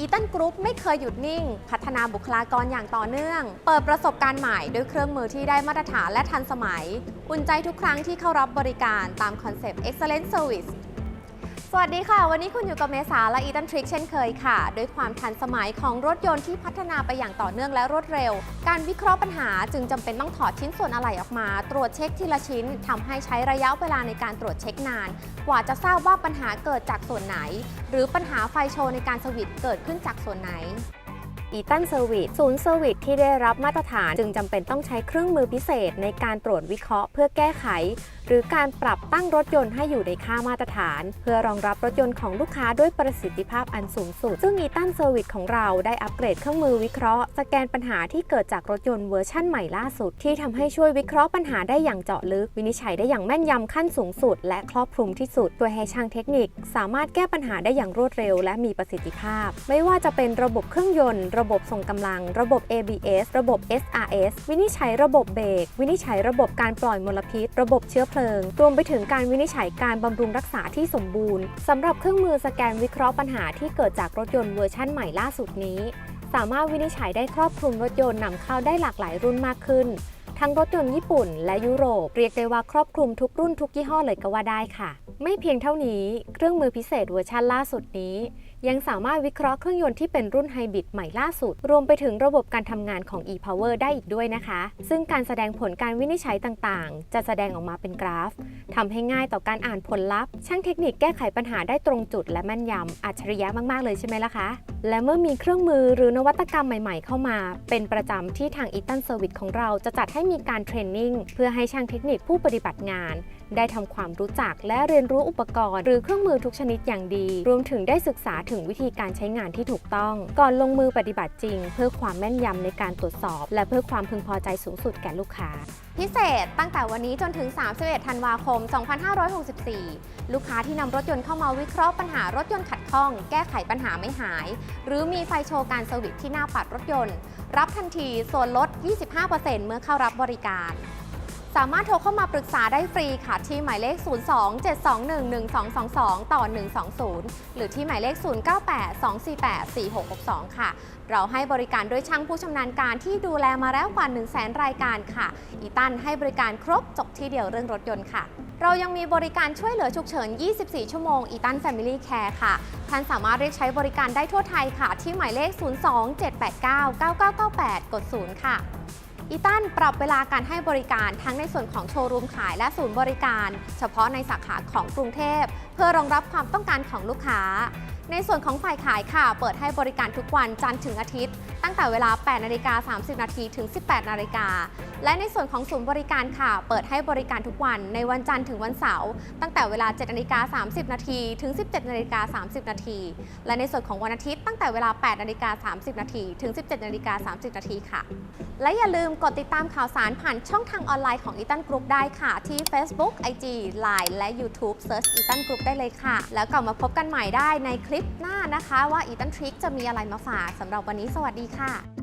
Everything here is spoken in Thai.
อีตันกรุ๊ปไม่เคยหยุดนิ่ง พัฒนาบุคลากรอย่างต่อเนื่อง เปิดประสบการณ์ใหม่ด้วยเครื่องมือที่ได้มาตรฐานและทันสมัย อุ่นใจทุกครั้งที่เข้ารับบริการตามคอนเซปต์ excellent service สวัสดีค่ะ วันนี้คุณอยู่กับเมษาและอีตันทริกเช่นเคยค่ะ ด้วยความทันสมัยของรถยนต์ที่พัฒนาไปอย่างต่อเนื่องและรวดเร็ว การวิเคราะห์ปัญหาจึงจำเป็นต้องถอดชิ้นส่วนอะไหล่ออกมา ตรวจเช็คทีละชิ้นทำให้ใช้ระยะเวลาในการตรวจเช็คนาน กว่าจะทราบว่าปัญหาเกิดจากส่วนไหน หรือปัญหาไฟโชว์ในการสวิตช์เกิดขึ้นจากส่วนไหน อีตันเซอร์วิสศูนย์เซอร์วิสที่ได้รับมาตรฐานจึงจำเป็นต้องใช้เครื่องมือพิเศษในการตรวจวิเคราะห์เพื่อแก้ไข หรือการปรับตั้งรถยนต์ให้อยู่ในค่ามาตรฐาน เพื่อรองรับรถยนต์ของลูกค้าด้วยประสิทธิภาพอันสูงสุด ซึ่งอีตันเซอร์วิสของเราได้อัปเกรดเครื่องมือวิเคราะห์ สแกนปัญหาที่เกิดจากรถยนต์เวอร์ชั่นใหม่ล่าสุด ที่ทำให้ช่วยวิเคราะห์ปัญหาได้อย่างเจาะลึก วินิจฉัยได้อย่างแม่นยำขั้นสูงสุด และครอบคลุมที่สุดโดยให้ช่างเทคนิค สามารถแก้ปัญหาได้อย่างรวดเร็ว และมีประสิทธิภาพ ไม่ว่าจะเป็นระบบเครื่องยนต์ระบบส่งกำลัง ระบบ ABS ระบบ SRS วินิจฉัยระบบเบรก วินิจฉัยระบบการปล่อยมลพิษ ระบบเชื้อเพลิง รวมไปถึงการวินิจฉัยการบำรุงรักษาที่สมบูรณ์สำหรับเครื่องมือสแกนวิเคราะห์ปัญหาที่เกิดจากรถยนต์เวอร์ชั่นใหม่ล่าสุดนี้ สามารถวินิจฉัยได้ครอบคลุมรถยนต์นำเข้าได้หลากหลายรุ่นมากขึ้น ทั้งรถยนต์ญี่ปุ่นและยุโรป เรียกได้ว่าครอบคลุมทุกรุ่นทุกยี่ห้อเลยก็ว่าได้ค่ะ ไม่เพียงเท่านี้เครื่องมือพิเศษเวอร์ชันล่าสุดนี้ ยังสามารถวิเคราะห์เครื่องยนต์ที่เป็นรุ่นไฮบริดใหม่ล่าสุด รวมไปถึงระบบการทำงานของ e-power ได้อีกด้วยนะคะ ซึ่งการแสดงผลการวินิจฉัยต่างๆ จะแสดงออกมาเป็นกราฟทำให้ง่ายต่อการอ่านผลลัพธ์ ช่างเทคนิคแก้ไขปัญหาได้ตรงจุดและแม่นยำอัจฉริยะมากๆเลยใช่ไหมล่ะคะ และเมื่อมีเครื่องมือหรือนวัตกรรมใหม่ ๆ เข้ามา เป็นประจำที่ทาง e t a n Service ของเราจะจัดให้มีการเทรนนิ่งเพื่อให้ช่างเทคนิคผู้ปฏิบัติงาน ได้ทำความรู้จักและเรียนรู้อุปกรณ์ หรือเครื่องมือทุกชนิดอย่างดี รวมถึงได้ศึกษาถึงวิธีการใช้งานที่ถูกต้อง ก่อนลงมือปฏิบัติจริง เพื่อความแม่นยำในการตรวจสอบ และเพื่อความพึงพอใจสูงสุดแก่ลูกค้า พิเศษตั้งแต่วันนี้จนถึง 31 ธันวาคม 2564 ลูกค้าที่นำรถยนต์เข้ามาวิเคราะห์ปัญหารถยนต์ขัดข้อง แก้ไขปัญหาไม่หาย หรือมีไฟโชว์การเซอร์วิสที่หน้าปัดรถยนต์ รับทันทีส่วนลด 25%เมื่อเข้ารับบริการ สามารถโทรเข้ามาปรึกษาได้ฟรีค่ะ ที่หมายเลข 02-721-1222 ต่อ 120 หรือที่หมายเลข 0982484662 ค่ะ เราให้บริการด้วยช่างผู้ชำนาญการที่ดูแลมาแล้วกว่า 1 0 0 0 0แรายการค่ะ อีตันให้บริการครบจบที่เดียวเรื่องรถยนต์ค่ะ เรายังมีบริการช่วยเหลือฉุกเฉิน 24 ชั่วโมงอีตัน Family Care ค่ะ ท่านสามารถเรียกใช้บริการได้ทั่วไทยค่ะ ที่หมายเลข 02-789-9998 กด 0 ค่ะ อีตันปรับเวลาการให้บริการทั้งในส่วนของโชว์รูมขายและศูนย์บริการ เฉพาะในสาขาของกรุงเทพ เพื่อรองรับความต้องการของลูกค้า ในส่วนของฝ่ายขายค่ะ เปิดให้บริการทุกวันจันทร์ถึงอาทิตย์ ตั้งแต่เวลา 8นาฬิกา30 นาทีถึง 18 นาฬิกา และในส่วนของศูนย์บริการค่ะ เปิดให้บริการทุกวันในวันจันทร์ถึงวันเสาร์ตั้งแต่เวลา 7นาฬิกา30 นาทีถึง 17นาฬิกา30 นาทีและในส่วนของวันอาทิตย์ตั้งแต่เวลา 8นาฬิกา30 นาทีถึง 17นาฬิกา30 นาทีค่ะ และอย่าลืมกดติดตามข่าวสารผ่านช่องทางออนไลน์ของ e t a n Group ได้ค่ะ ที่ Facebook IG Line และ YouTube Search e t a n Group ได้เลยค่ะ แล้วกลับมาพบกันใหม่ได้ในคลิปิปหน้านะคะว่าอีตันทริกจะมีอะไรมาฝากสำหรับวันนี้สวัสดีค่ะ